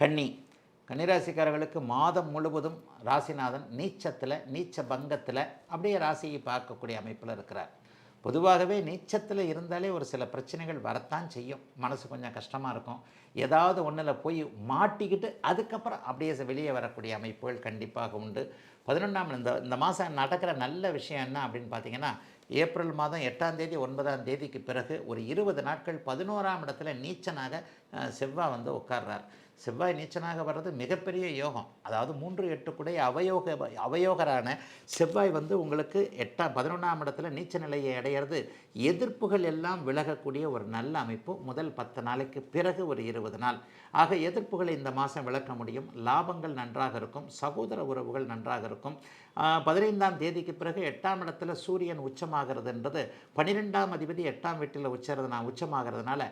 கன்னி. கன்னிராசிக்காரர்களுக்கு மாதம் முழுவதும் ராசிநாதன் நீச்சத்தில் நீச்ச பங்கத்தில் அப்படியே ராசியை பார்க்கக்கூடிய அமைப்பில் இருக்கிறார். பொதுவாகவே நீச்சத்தில் இருந்தாலே ஒரு சில பிரச்சனைகள் வரத்தான் செய்யும். மனசு கொஞ்சம் கஷ்டமாக இருக்கும். ஏதாவது ஒன்றில் போய் மாட்டிக்கிட்டு அதுக்கப்புறம் அப்படியே வெளியே வரக்கூடிய அமைப்புகள் கண்டிப்பாக உண்டு. பதினொன்றாம் இந்த இந்த மாதம் நடக்கிற நல்ல விஷயம் என்ன அப்படின்னு பார்த்தீங்கன்னா ஏப்ரல் மாதம் எட்டாம் தேதி ஒன்பதாம் தேதிக்கு பிறகு ஒரு இருபது நாட்கள் பதினோராம் இடத்துல நீச்சனாக செவ்வாய் வந்து உட்கார்றார். செவ்வாய் நீச்சனாக வர்றது மிகப்பெரிய யோகம். அதாவது மூன்று எட்டுக்குடைய அவயோக அவயோகரான செவ்வாய் வந்து உங்களுக்கு எட்டாம் பதினொன்றாம் இடத்துல நீச்ச நிலையை அடையிறது. எதிர்ப்புகள் எல்லாம் விலகக்கூடிய ஒரு நல்ல அமைப்பு. முதல் பத்து நாளைக்கு பிறகு ஒரு இருபது நாள். ஆக எதிர்ப்புகளை இந்த மாதம் விளக்க முடியும். லாபங்கள் நன்றாக இருக்கும். சகோதர உறவுகள் நன்றாக இருக்கும். பதினைந்தாம் தேதிக்கு பிறகு எட்டாம் இடத்துல சூரியன் உச்சமாகிறதுன்றது. பன்னிரெண்டாம் அதிபதி எட்டாம் வீட்டில் உச்சறது நான் உச்சமாகிறதுனால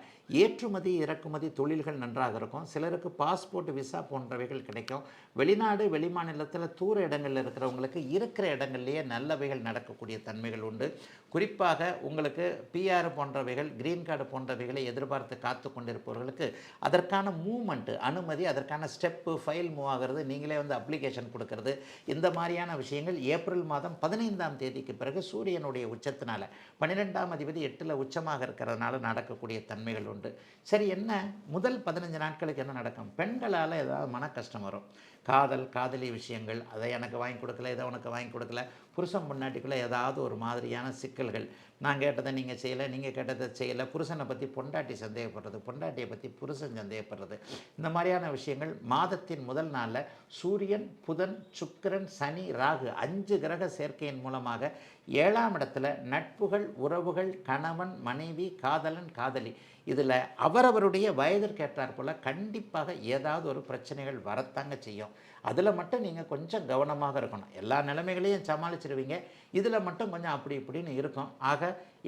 ஏற்றுமதி இறக்குமதி தொழில்கள் நன்றாக இருக்கும். சிலருக்கு பாஸ்போர்ட் விசா போன்றவைகள் கிடைக்கும். வெளிநாடு வெளிமாநிலத்தில் தூர இடங்களில் இருக்கிறவங்களுக்கு இருக்கிற இடங்கள்லேயே நல்லவைகள் நடக்கக்கூடிய தன்மைகள் உண்டு. குறிப்பாக உங்களுக்கு பிஆர் போன்றவைகள் கிரீன் கார்டு போன்றவைகளை எதிர்பார்த்து காத்து கொண்டிருப்பவர்களுக்கு அதற்கான மூமெண்ட்டு அனுமதி அதற்கான ஸ்டெப்பு ஃபைல் மூவ் ஆகிறது நீங்களே வந்து அப்ளிகேஷன் கொடுக்கறது. இந்த மாதிரியான விஷயங்கள் ஏப்ரல் மாதம் பதினைந்தாம் தேதிக்கு பிறகு சூரியனுடைய உச்சத்தினால பன்னிரெண்டாம் அதிபதி எட்டில் உச்சமாக இருக்கிறதுனால நடக்கக்கூடிய தன்மைகள் உண்டு. சரி என்ன? முதல் பதினஞ்சு நாட்களுக்கு என்ன நடக்கும் பெண்களால் ஏதாவது மன கஷ்டம் வரும். காதல் காதலி விஷயங்கள் அதை எனக்கு வாங்கி கொடுக்கல இதை உனக்கு வாங்கி கொடுக்கல. புருஷன் பொண்டாட்டிக்குள்ளே ஏதாவது ஒரு மாதிரியான சிக்கல்கள். நான் கேட்டதை நீங்கள் செய்யலை நீங்கள் கேட்டதை செய்யலை. புருஷனை பற்றி பொண்டாட்டி சந்தேகப்படுறது பொண்டாட்டியை பற்றி புருஷன் சந்தேகப்படுறது. இந்த மாதிரியான விஷயங்கள் மாதத்தின் முதல் நாளில் சூரியன் புதன் சுக்கிரன் சனி ராகு அஞ்சு கிரக சேர்க்கையின் மூலமாக ஏழாம் இடத்துல நட்புகள் உறவுகள் கணவன் மனைவி காதலன் காதலி. இதில் அவரவருடைய வயதிற்கேற்றாற்போல் போல் மூலமாக ஏதாவது ஒரு பிரச்சனைகள் வரத்தாங்க செய்யும். அதில் மட்டும் நீங்கள் கொஞ்சம் கவனமாக இருக்கணும். எல்லா நிலைமைகளையும் சமாளிச்சிருவீங்க. இதில் மட்டும் கொஞ்சம் அப்படி இப்படின்னு இருக்கும். ஆக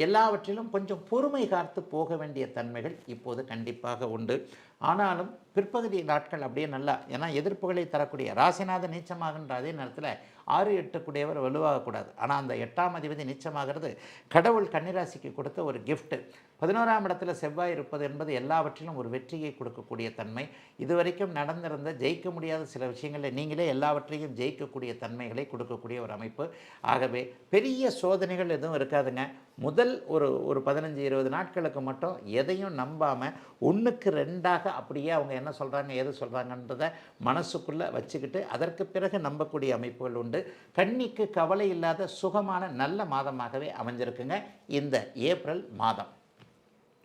எல்லாவற்றிலும் கொஞ்சம் பொறுமை காத்து போக வேண்டிய தன்மைகள் இப்போது கண்டிப்பாக உண்டு. ஆனாலும் பிற்பகுதி நாட்கள் அப்படியே நல்லா ஏன்னா எதிர்ப்புகளை தரக்கூடிய ராசிநாத நீச்சமாகின்ற அதே நேரத்தில் ஆறு எட்டுக்குடையவர் வலுவாகக்கூடாது ஆனால் அந்த எட்டாம் அதிபதி நீச்சமாகிறது கடவுள் கன்னிராசிக்கு கொடுத்த ஒரு கிஃப்ட்டு பதினோராம் இடத்துல செவ்வாய் இருப்பது என்பது எல்லாவற்றிலும் ஒரு வெற்றியை கொடுக்கக்கூடிய தன்மை. இதுவரைக்கும் நடந்திருந்த ஜெயிக்க முடியாத சில விஷயங்களில் நீங்களே எல்லாவற்றையும் ஜெயிக்கக்கூடிய தன்மைகளை கொடுக்கக்கூடிய ஒரு அமைப்பு. ஆகவே பெரிய சோதனைகள் எதுவும் இருக்காதுங்க. முதல் ஒரு ஒரு பதினஞ்சு இருபது நாட்களுக்கு மட்டும் எதையும் நம்பாமல் ஒன்றுக்கு ரெண்டாக அப்படியே அவங்க என்ன சொல்கிறாங்க எது சொல்கிறாங்கன்றதை மனசுக்குள்ளே வச்சுக்கிட்டு அதற்கு பிறகு நம்பக்கூடிய அமைப்புகள் உண்டு. கண்ணிக்கு கவலை இல்லாத சுகமான நல்ல மாதமாகவே அமைஞ்சிருக்குங்க. இந்த ஏப்ரல் மாதம்.